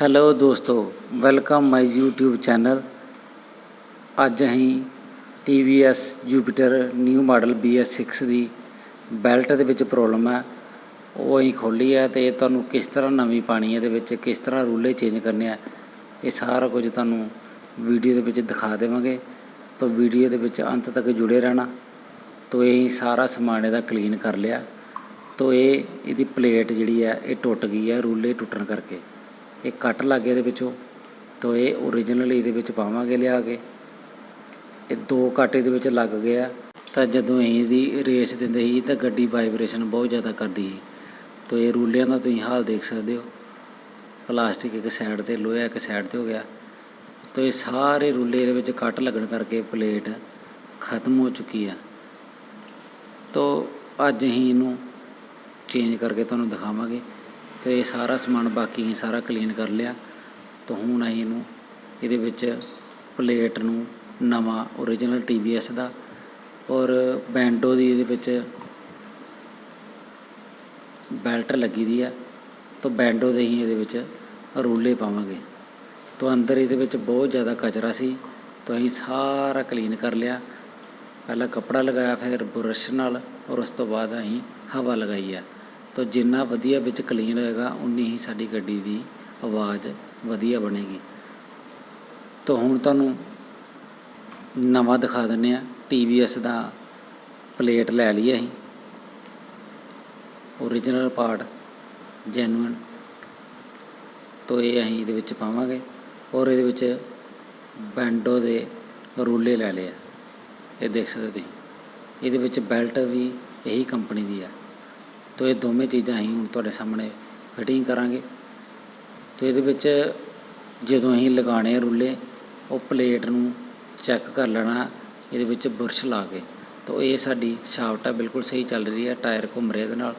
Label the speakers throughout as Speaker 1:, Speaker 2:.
Speaker 1: Hello ਦੋਸਤੋ welcome my YouTube channel ਅੱਜ ਅਸੀਂ TVS Jupiter new model BS6 ਦੀ ਬੈਲਟ ਦੇ ਵਿੱਚ ਪ੍ਰੋਬਲਮ ਹੈ। ਉਹ ਅਸੀਂ ਖੋਲ੍ਹੀ ਹੈ ਤੇ ਤੁਹਾਨੂੰ ਕਿਸ ਤਰ੍ਹਾਂ ਨਵੀਂ ਪਾਣੀ ਇਹਦੇ ਵਿੱਚ ਕਿਸ ਤਰ੍ਹਾਂ ਰੂਲੇ ਚੇਂਜ ਕਰਨੇ ਆ, ਇਹ ਸਾਰਾ ਕੁਝ ਤੁਹਾਨੂੰ ਵੀਡੀਓ ਦੇ ਵਿੱਚ ਦਿਖਾ ਦੇਵਾਂਗੇ। ਤਾਂ ਵੀਡੀਓ ਦੇ ਵਿੱਚ ਅੰਤ ਤੱਕ ਜੁੜੇ ਰਹਿਣਾ। ਤੋ ਇਹ ਸਾਰਾ ਸਮਾਨ ਇਹਦਾ ਕਲੀਨ ਕਰ ਲਿਆ। ਤੋ ਇਹ, ਇਹਦੀ ਪਲੇਟ ਜਿਹੜੀ ਹੈ, ਇਹ ਟੁੱਟ ਗਈ ਹੈ ਰੂਲੇ ਟੁੱਟਣ ਕਰਕੇ। ਇਹ ਕੱਟ ਲੱਗ ਗਿਆ ਇਹਦੇ ਵਿੱਚੋਂ ਤਾਂ ਇਹ ਓਰੀਜਨਲ ਇਹਦੇ ਵਿੱਚ ਪਾਵਾਂਗੇ ਲਿਆ ਕੇ। ਇਹ ਦੋ ਕੱਟ ਇਹਦੇ ਵਿੱਚ ਲੱਗ ਗਿਆ। ਤਾਂ ਜਦੋਂ ਇਹਦੀ ਰੇਸ ਦਿੰਦੇ ਸੀ, ਤਾਂ ਗੱਡੀ ਵਾਈਬ੍ਰੇਸ਼ਨ ਬਹੁਤ ਜ਼ਿਆਦਾ ਕਰਦੀ ਸੀ। ਤੋ ਇਹ ਰੂਲਿਆਂ ਦਾ ਤੁਸੀਂ ਹਾਲ ਦੇਖ ਸਕਦੇ ਹੋ। ਪਲਾਸਟਿਕ ਇੱਕ ਸਾਈਡ ਤੇ ਲੋਹਾ, ਇੱਕ ਸਾਈਡ ਤੇ ਹੋ ਗਿਆ। ਤਾਂ ਇਹ ਸਾਰੇ ਰੂਲੇ ਇਹਦੇ ਵਿੱਚ ਕੱਟ ਲੱਗਣ ਕਰਕੇ ਪਲੇਟ ਖਤਮ ਹੋ ਚੁੱਕੀ ਆ। ਤਾਂ ਅੱਜ ਅਸੀਂ ਇਹਨੂੰ ਚੇਂਜ ਕਰਕੇ ਤੁਹਾਨੂੰ ਦਿਖਾਵਾਂਗੇ। ਤੇ ਇਹ ਸਾਰਾ ਸਮਾਨ ਬਾਕੀ ਅਸੀਂ ਸਾਰਾ ਕਲੀਨ ਕਰ ਲਿਆ। ਤਾਂ ਹੁਣ ਅਸੀਂ ਇਹਨੂੰ ਇਹਦੇ ਵਿੱਚ ਪਲੇਟ ਨੂੰ ਨਵਾਂ ਓਰੀਜਨਲ TVS ਦਾ ਔਰ ਬੈਂਡੋ ਦੀ ਇਹਦੇ ਵਿੱਚ ਬੈਲਟ ਲੱਗੀ ਦੀ ਆ। ਤਾਂ ਬੈਂਡੋ ਦੇ ਹੀ ਇਹਦੇ ਵਿੱਚ ਰੂਲੇ ਪਾਵਾਂਗੇ। ਤਾਂ ਅੰਦਰ ਇਹਦੇ ਵਿੱਚ ਬਹੁਤ ਜ਼ਿਆਦਾ ਕਚਰਾ ਸੀ। ਤਾਂ ਅਸੀਂ ਸਾਰਾ ਕਲੀਨ ਕਰ ਲਿਆ। ਪਹਿਲਾਂ ਕੱਪੜਾ ਲਗਾਇਆ, ਫਿਰ ਬੁਰਸ਼ ਨਾਲ ਔਰ ਉਸ ਤੋਂ ਬਾਅਦ ਅਸੀਂ ਹਵਾ ਲਗਾਈ ਆ। ਤਾਂ ਜਿੰਨਾ ਵਧੀਆ ਵਿੱਚ ਕਲੀਨ ਹੋਏਗਾ, ਉਨੀ ਹੀ ਸਾਡੀ ਗੱਡੀ ਦੀ ਆਵਾਜ਼ ਵਧੀਆ ਬਣੇਗੀ। ਤਾਂ ਹੁਣ ਤੁਹਾਨੂੰ ਨਵਾਂ ਦਿਖਾ ਦਿੰਨੇ ਆ TVS ਦਾ ਪਲੇਟ ਲੈ ਲਈ ਅਸੀਂ। ਓਰੀਜਨਲ ਪਾਰਟ ਜੈਨੂਇਨ ਤੋਂ ਇਹ ਅਸੀਂ ਇਹਦੇ ਵਿੱਚ ਪਾਵਾਂਗੇ ਔਰ ਇਹਦੇ ਵਿੱਚ ਬੈਂਡੋ ਦੇ ਰੂਲੇ ਲੈ ਲਏ ਆ। ਇਹ ਦੇਖ ਸਕਦੇ ਤੁਸੀਂ। ਇਹਦੇ ਵਿੱਚ ਬੈਲਟ ਵੀ ਇਹੀ ਕੰਪਨੀ ਦੀ ਆ। ਤੋ ਇਹ ਦੋਵੇਂ ਚੀਜ਼ਾਂ ਅਸੀਂ ਹੁਣ ਤੁਹਾਡੇ ਸਾਹਮਣੇ ਫਿਟਿੰਗ ਕਰਾਂਗੇ। ਤੋ ਇਹਦੇ ਵਿੱਚ ਜਦੋਂ ਅਸੀਂ ਲਗਾਣੇ ਆ ਉਹ ਪਲੇਟ ਨੂੰ ਚੈੱਕ ਕਰ ਲੈਣਾ, ਇਹਦੇ ਵਿੱਚ ਬੁਰਸ਼ ਲਾ ਕੇ। ਤੋ ਇਹ ਸਾਡੀ ਸ਼ਾਫਟ ਆ, ਬਿਲਕੁਲ ਸਹੀ ਚੱਲ ਰਹੀ ਹੈ ਟਾਇਰ ਘੁੰਮ ਰਿਹਾ ਇਹਦੇ ਨਾਲ।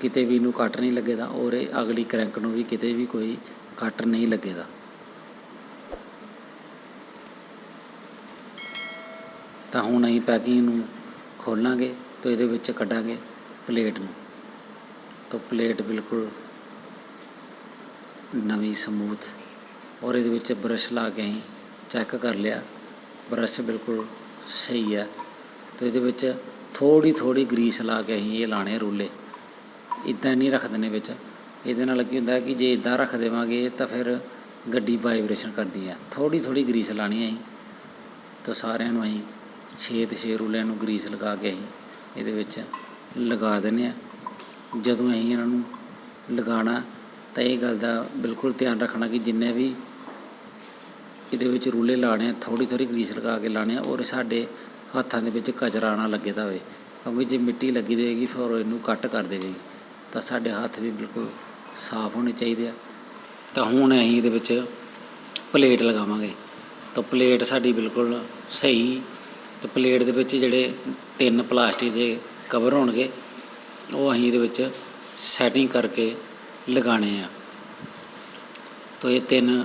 Speaker 1: ਕਿਤੇ ਵੀ ਇਹਨੂੰ ਕੱਟ ਨਹੀਂ ਲੱਗੇਦਾ, ਔਰ ਇਹ ਅਗਲੀ ਕਰੈਂਕ ਨੂੰ ਵੀ ਕਿਤੇ ਵੀ ਕੋਈ ਕੱਟ ਨਹੀਂ ਲੱਗੇਦਾ। ਤਾਂ ਹੁਣ ਅਸੀਂ ਪੈਕਿੰਗ ਨੂੰ ਖੋਲਾਂਗੇ, ਤਾਂ ਇਹਦੇ ਵਿੱਚ ਕੱਢਾਂਗੇ। ਪਲੇਟ ਨੂੰ। ਤਾਂ ਪਲੇਟ ਬਿਲਕੁਲ ਨਵੀਂ ਸਮੂਥ ਔਰ ਇਹਦੇ ਵਿੱਚ ਬਰਸ਼ ਲਾ ਕੇ ਅਸੀਂ ਚੈੱਕ ਕਰ ਲਿਆ। ਬਰਸ਼ ਬਿਲਕੁਲ ਸਹੀ ਹੈ ਤੇ ਇਹਦੇ ਵਿੱਚ ਥੋੜੀ ਥੋੜੀ ਗਰੀਸ ਲਾ ਕੇ ਅਸੀਂ ਇਹ ਲਾਣੇ ਰੂਲੇ। ਇਦਾਂ ਨਹੀਂ ਰੱਖ ਦਿੰਦੇ ਵਿੱਚ। ਇਹਦੇ ਨਾਲ ਕੀ ਹੁੰਦਾ ਕਿ ਜੇ ਇਦਾਂ ਰੱਖ ਦੇਵਾਂਗੇ ਤਾਂ ਫਿਰ ਗੱਡੀ ਵਾਈਬ੍ਰੇਸ਼ਨ ਕਰਦੀ ਹੈ ਥੋੜੀ ਥੋੜੀ ਗਰੀਸ ਲਾਣੀ ਹੈ ਅਸੀਂ। ਤਾਂ ਸਾਰਿਆਂ ਨੂੰ ਅਸੀਂ ਛੇ ਤੇ ਛੇ ਰੂਲਿਆਂ ਨੂੰ ਗਰੀਸ ਲਗਾ ਕੇ ਅਸੀਂ ਇਹਦੇ ਵਿੱਚ ਲਗਾ ਦਿੰਦੇ ਹਾਂ। ਜਦੋਂ ਅਸੀਂ ਇਹਨਾਂ ਨੂੰ ਲਗਾਉਣਾ, ਤਾਂ ਇਹ ਗੱਲ ਦਾ ਬਿਲਕੁਲ ਧਿਆਨ ਰੱਖਣਾ ਕਿ ਜਿੰਨੇ ਵੀ ਇਹਦੇ ਵਿੱਚ ਰੂਲੇ ਲਾਣੇ ਆ ਥੋੜੀ ਥੋੜੀ ਗਰੀਸ ਲਗਾ ਕੇ ਲਾਣੇ ਆ, ਔਰ ਸਾਡੇ ਹੱਥਾਂ ਦੇ ਵਿੱਚ ਕਚਰਾ ਨਾ ਲੱਗੇ ਦਾ ਹੋਵੇ। ਕਿਉਂਕਿ ਜੇ ਮਿੱਟੀ ਲੱਗੀ ਦੇਵੇਗੀ ਫਿਰ ਉਹ ਇਹਨੂੰ ਕੱਟ ਕਰ ਦੇਵੇਗੀ। ਤਾਂ ਸਾਡੇ ਹੱਥ ਵੀ ਬਿਲਕੁਲ ਸਾਫ਼ ਹੋਣੇ ਚਾਹੀਦੇ ਆ। ਤਾਂ ਹੁਣ ਅਸੀਂ ਇਹਦੇ ਵਿੱਚ ਪਲੇਟ ਲਗਾਵਾਂਗੇ। ਤਾਂ ਪਲੇਟ ਸਾਡੀ ਬਿਲਕੁਲ ਸਹੀ। ਤੇ ਪਲੇਟ ਦੇ ਵਿੱਚ ਜਿਹੜੇ ਤਿੰਨ ਪਲਾਸਟਿਕ ਦੇ ਕਵਰ ਹੋਣਗੇ, ਉਹ ਅਸੀਂ ਇਹਦੇ ਵਿੱਚ ਸੈਟਿੰਗ ਕਰਕੇ ਲਗਾਣੇ ਆ। ਤਾਂ ਇਹ ਤਿੰਨ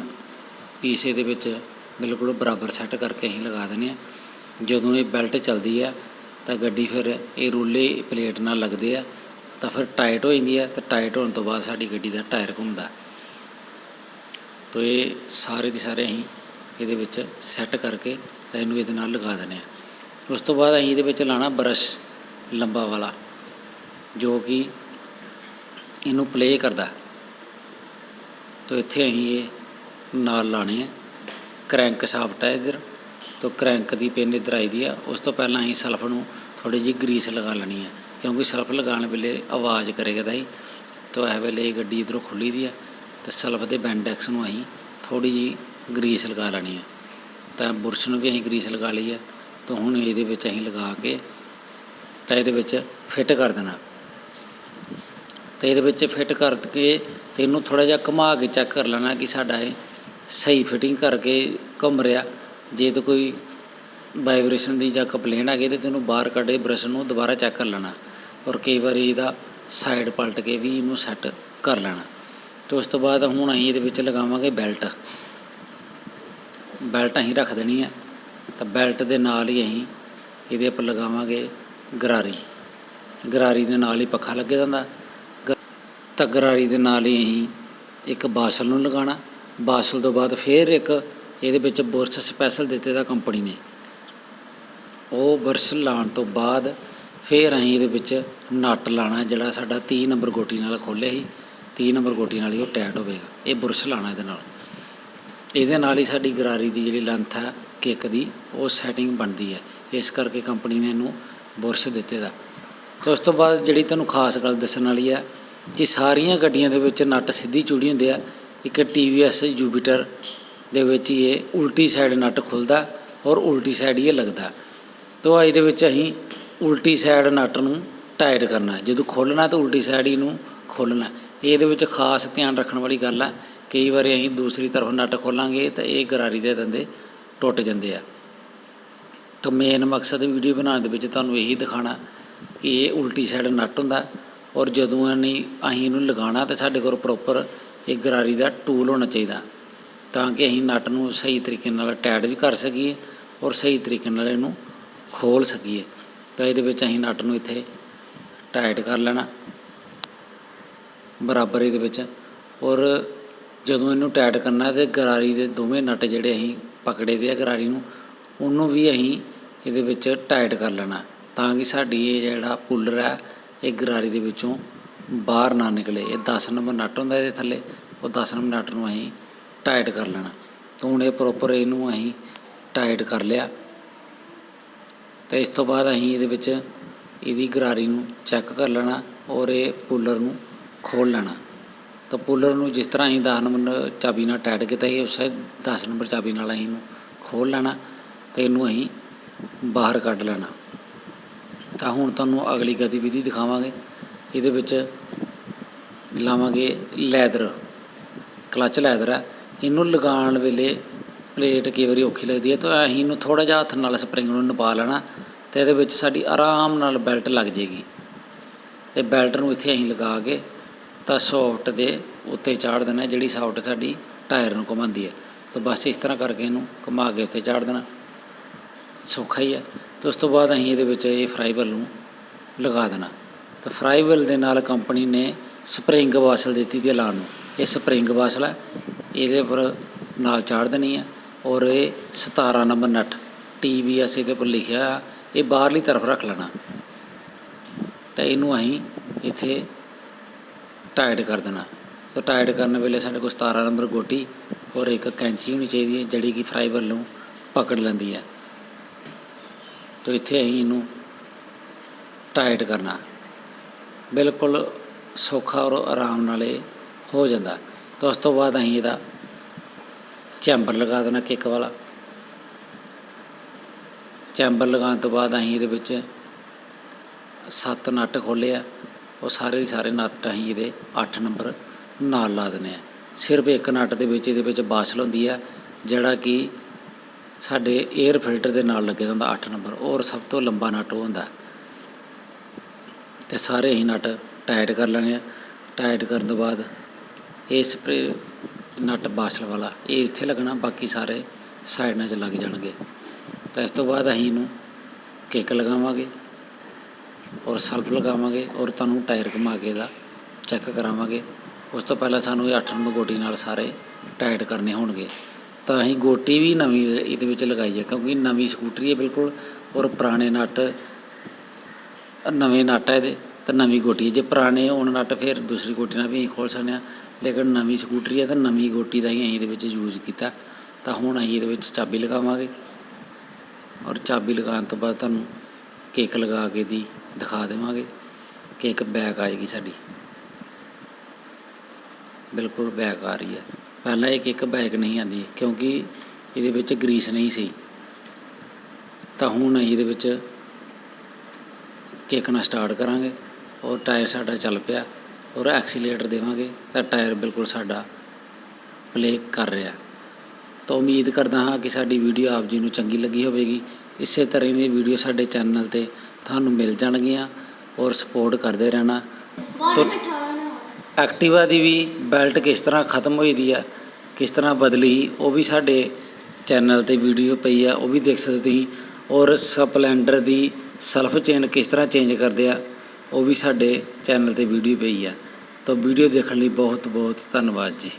Speaker 1: ਪੀਸ ਇਹਦੇ ਵਿੱਚ ਬਿਲਕੁਲ ਬਰਾਬਰ ਸੈੱਟ ਕਰਕੇ ਅਸੀਂ ਲਗਾ ਦਿੰਦੇ ਆ। ਜਦੋਂ ਇਹ ਬੈਲਟ ਚੱਲਦੀ ਆ, ਤਾਂ ਗੱਡੀ ਫਿਰ ਇਹ ਰੂਲੇ ਪਲੇਟ ਨਾਲ ਲੱਗਦੇ ਆ, ਤਾਂ ਫਿਰ ਟਾਈਟ ਹੋ ਜਾਂਦੀ ਹੈ ਤੇ ਟਾਈਟ ਹੋਣ ਤੋਂ ਬਾਅਦ ਸਾਡੀ ਗੱਡੀ ਦਾ ਟਾਇਰ ਘੁੰਮਦਾ। ਤੋ ਇਹ ਸਾਰੇ ਦੀ ਸਾਰੇ ਅਸੀਂ ਇਹਦੇ ਵਿੱਚ ਸੈੱਟ ਕਰਕੇ ਤਾਂ ਇਹਨੂੰ ਇਹਦੇ ਨਾਲ ਲਗਾ ਦਿੰਦੇ ਆ। ਉਸ ਤੋਂ ਬਾਅਦ ਅਸੀਂ ਇਹਦੇ ਵਿੱਚ ਲਾਣਾ ਬਰਸ਼ ਲੰਬਾ ਵਾਲਾ, ਜੋ ਕਿ ਇਹਨੂੰ ਪਲੇ ਕਰਦਾ ਤੋ ਇੱਥੇ ਅਸੀਂ ਇਹ ਨਾਲ ਲਾਣੇ ਆ। ਕਰੈਂਕ ਸ਼ਾਫਟ ਹੈ ਇਧਰ, ਤੋ ਕਰੈਂਕ ਦੀ ਪਿੰਨ ਇਧਰ ਆਈ ਦੀ ਆ। ਉਸ ਤੋਂ ਪਹਿਲਾਂ ਅਸੀਂ ਸਲਫ ਨੂੰ ਥੋੜੀ ਜਿਹੀ ਗਰੀਸ ਲਗਾ ਲੈਣੀ ਆ, ਕਿਉਂਕਿ ਸਲਫ ਲਗਾਉਣ ਵੇਲੇ ਆਵਾਜ਼ ਕਰੇਗਾ ਦਾ ਹੀ ਤੋ ਇਹ ਵੇਲੇ ਇਹ ਗੱਡੀ ਇਧਰੋਂ ਖੁੱਲੀ ਦੀ ਆ, ਤੇ ਸਲਫ ਦੇ ਬੈਂਡੈਕਸ ਨੂੰ ਅਸੀਂ ਥੋੜੀ ਜਿਹੀ ਗਰੀਸ ਲਗਾ ਲੈਣੀ ਆ। ਤਾਂ ਬੁਰਸ਼ ਨੂੰ ਵੀ ਅਸੀਂ ਗਰੀਸ ਲਗਾ ਲਈ ਆ। ਤਾਂ ਹੁਣ ਇਹਦੇ ਵਿੱਚ ਅਸੀਂ ਲਗਾ ਕੇ ਤਾਂ ਇਹਦੇ ਵਿੱਚ ਫਿੱਟ ਕਰ ਦੇਣਾ। ਤੇ ਇਹਦੇ ਵਿੱਚ ਫਿੱਟ ਕਰਕੇ ਤੇ ਇਹਨੂੰ ਥੋੜਾ ਜਿਹਾ ਘੁਮਾ ਕੇ ਚੈੱਕ ਕਰ ਲੈਣਾ ਕਿ ਸਾਡਾ ਇਹ ਸਹੀ ਫਿਟਿੰਗ ਕਰਕੇ ਘੁੰਮ ਰਿਹਾ। ਜੇ ਤਾਂ ਕੋਈ ਵਾਈਬ੍ਰੇਸ਼ਨ ਦੀ ਜਾਂ ਕੰਪਲੇਨ ਆ ਗਈ ਤੇ ਤੈਨੂੰ ਬਾਹਰ ਕੱਢੇ ਬ੍ਰਸ਼ ਨੂੰ ਦੁਬਾਰਾ ਚੈੱਕ ਕਰ ਲੈਣਾ। ਔਰ ਕਈ ਵਾਰੀ ਇਹਦਾ ਸਾਈਡ ਪਲਟ ਕੇ ਵੀ ਇਹਨੂੰ ਸੈੱਟ ਕਰ ਲੈਣਾ। ਤੇ ਉਸ ਤੋਂ ਬਾਅਦ ਹੁਣ ਅਸੀਂ ਇਹਦੇ ਵਿੱਚ ਲਗਾਵਾਂਗੇ ਬੈਲਟ ਬੈਲਟ ਅਸੀਂ ਰੱਖ ਦੇਣੀ ਹੈ। ਤਾਂ ਬੈਲਟ ਦੇ ਨਾਲ ਹੀ ਅਸੀਂ ਇਹਦੇ ਉੱਪਰ ਲਗਾਵਾਂਗੇ ਗਰਾਰੀ। ਗਰਾਰੀ ਦੇ ਨਾਲ ਹੀ ਪੱਖਾ ਲੱਗਿਆ ਜਾਂਦਾ। ਗ- ਤਾਂ ਗਰਾਰੀ ਦੇ ਨਾਲ ਹੀ ਅਸੀਂ ਇੱਕ ਬਾਸ਼ਲ ਨੂੰ ਲਗਾਉਣਾ। ਬਾਸ਼ਲ ਤੋਂ ਬਾਅਦ ਫਿਰ ਇੱਕ ਇਹਦੇ ਵਿੱਚ ਬੁਰਸ਼ ਸਪੈਸ਼ਲ ਦਿੱਤੇ ਦਾ ਕੰਪਨੀ ਨੇ। ਉਹ ਬੁਰਸ਼ ਲਾਉਣ ਤੋਂ ਬਾਅਦ ਫਿਰ ਅਸੀਂ ਇਹਦੇ ਵਿੱਚ ਨਟ ਲਾਣਾ ਜਿਹੜਾ ਸਾਡਾ 30 ਨੰਬਰ ਗੋਟੀ ਨਾਲ ਖੋਲ੍ਹਿਆ ਸੀ। 30 ਨੰਬਰ ਗੋਟੀ ਨਾਲ ਹੀ ਉਹ ਟਾਈਟ ਹੋਵੇਗਾ। ਇਹ ਬੁਰਸ਼ ਲਾਣਾ ਇਹਦੇ ਨਾਲ। ਇਹਦੇ ਨਾਲ ਹੀ ਸਾਡੀ ਗਰਾਰੀ ਦੀ ਜਿਹੜੀ ਲੈਂਥ ਹੈ ਕਿੱਕ ਦੀ, ਉਹ ਸੈਟਿੰਗ ਬਣਦੀ ਹੈ। ਇਸ ਕਰਕੇ ਕੰਪਨੀ ਨੇ ਇਹਨੂੰ ਬੁਰਸ਼ ਦਿੱਤੇ ਦਾ। ਤੇ ਉਸ ਤੋਂ ਬਾਅਦ ਜਿਹੜੀ ਤੁਹਾਨੂੰ ਖਾਸ ਗੱਲ ਦੱਸਣ ਵਾਲੀ ਹੈ ਕਿ ਸਾਰੀਆਂ ਗੱਡੀਆਂ ਦੇ ਵਿੱਚ ਨਟ ਸਿੱਧੀ ਚੂੜੀ ਹੁੰਦੇ ਆ। ਇੱਕ TVS ਜੂਪੀਟਰ ਦੇ ਵਿੱਚ ਹੀ ਇਹ ਉਲਟੀ ਸਾਈਡ ਨਟ ਖੁੱਲਦਾ ਔਰ ਉਲਟੀ ਸਾਈਡ ਹੀ ਇਹ ਲੱਗਦਾ। ਤੋ ਇਹਦੇ ਵਿੱਚ ਅਸੀਂ ਉਲਟੀ ਸਾਈਡ ਨਟ ਨੂੰ ਟਾਈਟ ਕਰਨਾ। ਜਦੋਂ ਖੋਲ੍ਹਣਾ ਤਾਂ ਉਲਟੀ ਸਾਈਡ ਹੀ ਨੂੰ ਖੋਲ੍ਹਣਾ। ਇਹਦੇ ਵਿੱਚ ਖਾਸ ਧਿਆਨ ਰੱਖਣ ਵਾਲੀ ਗੱਲ ਆ, ਕਈ ਵਾਰੀ ਅਸੀਂ ਦੂਸਰੀ ਤਰਫ ਨਟ ਖੋਲਾਂਗੇ ਤਾਂ ਇਹ ਗਰਾਰੀ ਦੇ ਦੰਦੇ ਟੁੱਟ ਜਾਂਦੇ ਆ। ਤਾਂ ਮੇਨ ਮਕਸਦ ਵੀਡੀਓ ਬਣਾਉਣ ਦੇ ਵਿੱਚ ਤੁਹਾਨੂੰ ਇਹੀ ਦਿਖਾਣਾ ਕਿ ਇਹ ਉਲਟੀ ਸਾਈਡ ਨਟ ਹੁੰਦਾ ਔਰ ਜਦੋਂ ਅਸੀਂ ਅਸੀਂ ਇਹਨੂੰ ਲਗਾਉਣਾ ਤਾਂ ਸਾਡੇ ਕੋਲ ਪ੍ਰੋਪਰ ਇਹ ਗਰਾਰੀ ਦਾ ਟੂਲ ਹੋਣਾ ਚਾਹੀਦਾ ਤਾਂ ਕਿ ਅਸੀਂ ਨਟ ਨੂੰ ਸਹੀ ਤਰੀਕੇ ਨਾਲ ਟਾਈਟ ਵੀ ਕਰ ਸਕੀਏ ਔਰ ਸਹੀ ਤਰੀਕੇ ਨਾਲ ਇਹਨੂੰ ਖੋਲ ਸਕੀਏ। ਤਾਂ ਇਹਦੇ ਵਿੱਚ ਅਸੀਂ ਨਟ ਨੂੰ ਇੱਥੇ ਟਾਈਟ ਕਰ ਲੈਣਾ। ਬਰਾਬਰ ਇਹਦੇ ਵਿੱਚ ਔਰ ਜਦੋਂ ਇਹਨੂੰ ਟਾਈਟ ਕਰਨਾ ਤੇ ਗਰਾਰੀ ਦੇ ਦੋਵੇਂ ਨਟ ਜਿਹੜੇ ਅਸੀਂ ਪਕੜੇ ਦੇ ਆ ਗਰਾਰੀ ਨੂੰ ਉਹਨੂੰ ਵੀ ਅਸੀਂ ਇਹਦੇ ਵਿੱਚ ਟਾਈਟ ਕਰ ਲੈਣਾ, ਤਾਂ ਕਿ ਸਾਡੀ ਇਹ ਜਿਹੜਾ ਪੁੱਲਰ ਹੈ ਇਹ ਗਰਾਰੀ ਦੇ ਵਿੱਚੋਂ ਬਾਹਰ ਨਾ ਨਿਕਲੇ। ਇਹ 10 ਨੰਬਰ ਨਟ ਹੁੰਦਾ ਇਹਦੇ ਥੱਲੇ, ਉਹ 10 ਨੰਬਰ ਨਟ ਨੂੰ ਅਸੀਂ ਟਾਈਟ ਕਰ ਲੈਣਾ। ਤਾਂ ਹੁਣ ਇਹ ਪ੍ਰੋਪਰ ਇਹਨੂੰ ਅਸੀਂ ਟਾਈਟ ਕਰ ਲਿਆ। ਤੇ ਇਸ ਤੋਂ ਬਾਅਦ ਅਸੀਂ ਇਹਦੇ ਵਿੱਚ ਇਹਦੀ ਗਰਾਰੀ ਨੂੰ ਚੈੱਕ ਕਰ ਲੈਣਾ ਔਰ ਇਹ ਪੁੱਲਰ ਨੂੰ ਖੋਲ ਲੈਣਾ। ਤਾਂ ਪੁੱਲਰ ਨੂੰ ਜਿਸ ਤਰ੍ਹਾਂ ਅਸੀਂ 10 ਨੰਬਰ ਚਾਬੀ ਨਾਲ ਟਾਈਟ ਕੀਤਾ ਸੀ, ਉਸੇ 10 ਨੰਬਰ ਚਾਬੀ ਨਾਲ ਅਸੀਂ ਇਹਨੂੰ ਖੋਲ ਲੈਣਾ। ਅਤੇ ਇਹਨੂੰ ਅਸੀਂ ਬਾਹਰ ਕੱਢ ਲੈਣਾ। ਤਾਂ ਹੁਣ ਤੁਹਾਨੂੰ ਅਗਲੀ ਗਤੀਵਿਧੀ ਦਿਖਾਵਾਂਗੇ। ਇਹਦੇ ਵਿੱਚ ਲਾਵਾਂਗੇ ਲੈਦਰ। ਕਲਚ ਲੈਦਰ ਹੈ। ਇਹਨੂੰ ਲਗਾਉਣ ਵੇਲੇ ਪਲੇਟ ਕਈ ਵਾਰੀ ਔਖੀ ਲੱਗਦੀ ਹੈ। ਤਾਂ ਅਸੀਂ ਇਹਨੂੰ ਥੋੜਾ ਜਿਹਾ ਹੱਥ ਨਾਲ ਸਪਰਿੰਗ ਨੂੰ ਨਪਾ ਲੈਣਾ ਤੇ ਇਹਦੇ ਵਿੱਚ ਸਾਡੀ ਆਰਾਮ ਨਾਲ ਬੈਲਟ ਲੱਗ ਜੇਗੀ। ਤੇ ਬੈਲਟ ਨੂੰ ਇੱਥੇ ਅਸੀਂ ਲਗਾ ਕੇ ਤਾਂ ਸੌਫਟ ਦੇ ਉੱਤੇ ਚਾੜ ਦੇਣਾ, ਜਿਹੜੀ ਸੌਫਟ ਸਾਡੀ ਟਾਇਰ ਨੂੰ ਘੁਮਾਉਂਦੀ ਹੈ। ਤਾਂ ਬਸ ਇਸ ਤਰ੍ਹਾਂ ਕਰਕੇ ਇਹਨੂੰ ਘੁਮਾ ਕੇ ਉੱਤੇ ਚਾੜ ਦੇਣਾ। ਸੌਖਾ ਹੀ ਹੈ। ਤੇ ਉਸ ਤੋਂ ਬਾਅਦ ਅਸੀਂ ਇਹਦੇ ਵਿੱਚ ਇਹ ਫਰਾਈਵਲ ਨੂੰ ਲਗਾ ਦੇਣਾ। ਤਾਂ ਫਰਾਈਵਲ ਦੇ ਨਾਲ ਕੰਪਨੀ ਨੇ ਸਪਰਿੰਗ ਵਾਸਲ ਦਿੱਤੀ ਦੀ ਲਾਉਣ ਨੂੰ। ਇਹ ਸਪਰਿੰਗ ਵਾਸਲ ਹੈ। ਇਹਦੇ ਉੱਪਰ ਨਾਲ ਚਾੜ ਦੇਣੀ ਹੈ ਔਰ ਇਹ 17 ਨੰਬਰ ਨਟ TVS ਇਹਦੇ ਉੱਪਰ ਲਿਖਿਆ ਇਹ ਬਾਹਰਲੀ ਤਰਫ ਰੱਖ ਲੈਣਾ। ਤਾਂ ਇਹਨੂੰ ਅਸੀਂ ਇੱਥੇ ਟਾਈਟ ਕਰ ਦੇਣਾ। ਸੋ ਟਾਈਟ ਕਰਨ ਵੇਲੇ ਸਾਡੇ ਕੋਲ 17 ਨੰਬਰ ਗੋਟੀ ਔਰ ਇੱਕ ਕੈਂਚੀ ਹੋਣੀ ਚਾਹੀਦੀ ਹੈ, ਜਿਹੜੀ ਕਿ ਫਰਾਈਵਲ ਨੂੰ ਪਕੜ ਲੈਂਦੀ ਹੈ। ਤੋ ਇੱਥੇ ਅਸੀਂ ਇਹਨੂੰ ਟਾਈਟ ਕਰਨਾ। ਬਿਲਕੁਲ ਸੌਖਾ ਔਰ ਆਰਾਮ ਨਾਲ ਇਹ ਹੋ ਜਾਂਦਾ। ਤਾਂ ਉਸ ਤੋਂ ਬਾਅਦ ਅਸੀਂ ਇਹਦਾ ਚੈਂਬਰ ਲਗਾ ਦੇਣਾ ਕਿੱਕ ਵਾਲਾ। ਚੈਂਬਰ ਲਗਾਉਣ ਤੋਂ ਬਾਅਦ ਅਸੀਂ ਇਹਦੇ ਵਿੱਚ ਸੱਤ ਨੱਟ ਖੋਲ੍ਹੇ ਆ। ਉਹ ਸਾਰੇ ਦੇ ਸਾਰੇ ਨੱਟ ਅਸੀਂ ਇਹਦੇ 8 ਨੰਬਰ ਨਾਲ ਲਾ ਦਿੰਦੇ ਆ। ਸਿਰਫ ਇੱਕ ਨੱਟ ਦੇ ਵਿੱਚ ਇਹਦੇ ਵਿੱਚ ਬਾਸ਼ਲ ਹੁੰਦੀ ਆ, ਜਿਹੜਾ ਕਿ ਸਾਡੇ 에ਅਰ ਫਿਲਟਰ ਦੇ ਨਾਲ ਲੱਗਿਆ ਹੁੰਦਾ 8 ਨੰਬਰ ਔਰ ਸਭ ਤੋਂ ਲੰਬਾ ਨਟ ਉਹ ਹੁੰਦਾ। ਤੇ ਸਾਰੇ ਹੀ ਨਟ ਟਾਈਟ ਕਰ ਲੈਣੇ ਆ। ਟਾਈਟ ਕਰਨ ਤੋਂ ਬਾਅਦ ਇਹ ਸਪਰੇ ਨਟ ਬਾਸ਼ਲ ਵਾਲਾ, ਇਹ ਇੱਥੇ ਲੱਗਣਾ, ਬਾਕੀ ਸਾਰੇ ਸਾਈਡਾਂ 'ਚ ਲੱਗ ਜਾਣਗੇ। ਤਾਂ ਇਸ ਤੋਂ ਬਾਅਦ ਅਸੀਂ ਇਹਨੂੰ ਕਿੱਕ ਲਗਾਵਾਂਗੇ, ਔਰ ਸਲਫ ਲਗਾਵਾਂਗੇ, ਔਰ ਤੁਹਾਨੂੰ ਟਾਇਰ ਘੁਮਾ ਕੇ ਇਹਦਾ ਚੈੱਕ ਕਰਾਵਾਂਗੇ। ਉਸ ਤੋਂ ਪਹਿਲਾਂ ਸਾਨੂੰ ਇਹ 8 ਨੰਬਰ ਗੋਟੀ ਨਾਲ ਸਾਰੇ ਟਾਈਟ ਕਰਨੇ ਹੋਣਗੇ। ਤਾਂ ਅਸੀਂ ਗੋਟੀ ਵੀ ਨਵੀਂ ਇਹਦੇ ਵਿੱਚ ਲਗਾਈ ਹੈ, ਕਿਉਂਕਿ ਨਵੀਂ ਸਕੂਟਰੀ ਹੈ ਬਿਲਕੁਲ, ਔਰ ਪੁਰਾਣੇ ਨਟ, ਨਵੇਂ ਨਟ ਹੈ ਇਹਦੇ, ਤਾਂ ਨਵੀਂ ਗੋਟੀ ਹੈ। ਜੇ ਪੁਰਾਣੇ ਹੋਣ ਨਟ, ਫਿਰ ਦੂਸਰੀ ਗੋਟੀ ਨਾਲ ਵੀ ਅਸੀਂ ਖੋਲ ਸਕਦੇ ਹਾਂ, ਲੇਕਿਨ ਨਵੀਂ ਸਕੂਟਰੀ ਹੈ ਤਾਂ ਨਵੀਂ ਗੋਟੀ ਦਾ ਹੀ ਅਸੀਂ ਇਹਦੇ ਵਿੱਚ ਯੂਜ਼ ਕੀਤਾ। ਤਾਂ ਹੁਣ ਅਸੀਂ ਇਹਦੇ ਵਿੱਚ ਚਾਬੀ ਲਗਾਵਾਂਗੇ, ਔਰ ਚਾਬੀ ਲਗਾਉਣ ਤੋਂ ਬਾਅਦ ਤੁਹਾਨੂੰ ਕੇਕ ਲਗਾ ਕੇ ਦੀ ਦਿਖਾ ਦੇਵਾਂਗੇ। ਕੇਕ ਬੈਕ ਆਏਗੀ ਸਾਡੀ। ਬਿਲਕੁਲ ਬੈਕ ਆ ਰਹੀ ਹੈ। ਪਹਿਲਾਂ ਇਹ ਕਿੱਕ ਬੈਕ ਨਹੀਂ ਆਉਂਦੀ ਕਿਉਂਕਿ ਇਹਦੇ ਵਿੱਚ ਗਰੀਸ ਨਹੀਂ ਸੀ। ਤਾਂ ਹੁਣ ਅਸੀਂ ਇਹਦੇ ਵਿੱਚ ਕਿੱਕ ਨਾਲ ਸਟਾਰਟ ਕਰਾਂਗੇ ਔਰ ਟਾਇਰ ਸਾਡਾ ਚੱਲ ਪਿਆ ਔਰ ਐਕਸੀਲੇਟਰ ਦੇਵਾਂਗੇ ਤਾਂ ਟਾਇਰ ਬਿਲਕੁਲ ਸਾਡਾ ਪਲੇ ਕਰ ਰਿਹਾ। ਤਾਂ ਉਮੀਦ ਕਰਦਾ ਹਾਂ ਕਿ ਸਾਡੀ ਵੀਡੀਓ ਆਪ ਜੀ ਨੂੰ ਚੰਗੀ ਲੱਗੀ ਹੋਵੇਗੀ। ਇਸੇ ਤਰ੍ਹਾਂ ਦੀ ਵੀਡੀਓ ਸਾਡੇ ਚੈਨਲ ਤੇ ਤੁਹਾਨੂੰ ਮਿਲ ਜਾਣਗੀਆਂ ਔਰ ਸਪੋਰਟ ਕਰਦੇ ਰਹਿਣਾ। ਤੋ- ਐਕਟਿਵਾ ਦੀ ਵੀ ਬੈਲਟ ਕਿਸ ਤਰ੍ਹਾਂ ਖਤਮ ਹੋਈ ਦੀ ਆ ਕਿਸ ਤਰ੍ਹਾਂ ਬਦਲੀ ਉਹ ਵੀ ਸਾਡੇ ਚੈਨਲ ਤੇ ਵੀਡੀਓ ਪਈ ਆ, ਉਹ ਵੀ ਦੇਖ ਸਕਦੇ ਤੁਸੀਂ। ਔਰ ਸਪਲੈਂਡਰ ਦੀ ਸੈਲਫ ਚੇਨ ਕਿਸ ਤਰ੍ਹਾਂ ਚੇਂਜ ਕਰਦੇ ਆ, ਉਹ ਵੀ ਸਾਡੇ ਚੈਨਲ ਤੇ ਵੀਡੀਓ ਪਈ ਆ। ਤਾਂ ਵੀਡੀਓ ਦੇਖਣ ਲਈ ਬਹੁਤ ਬਹੁਤ ਧੰਨਵਾਦ ਜੀ।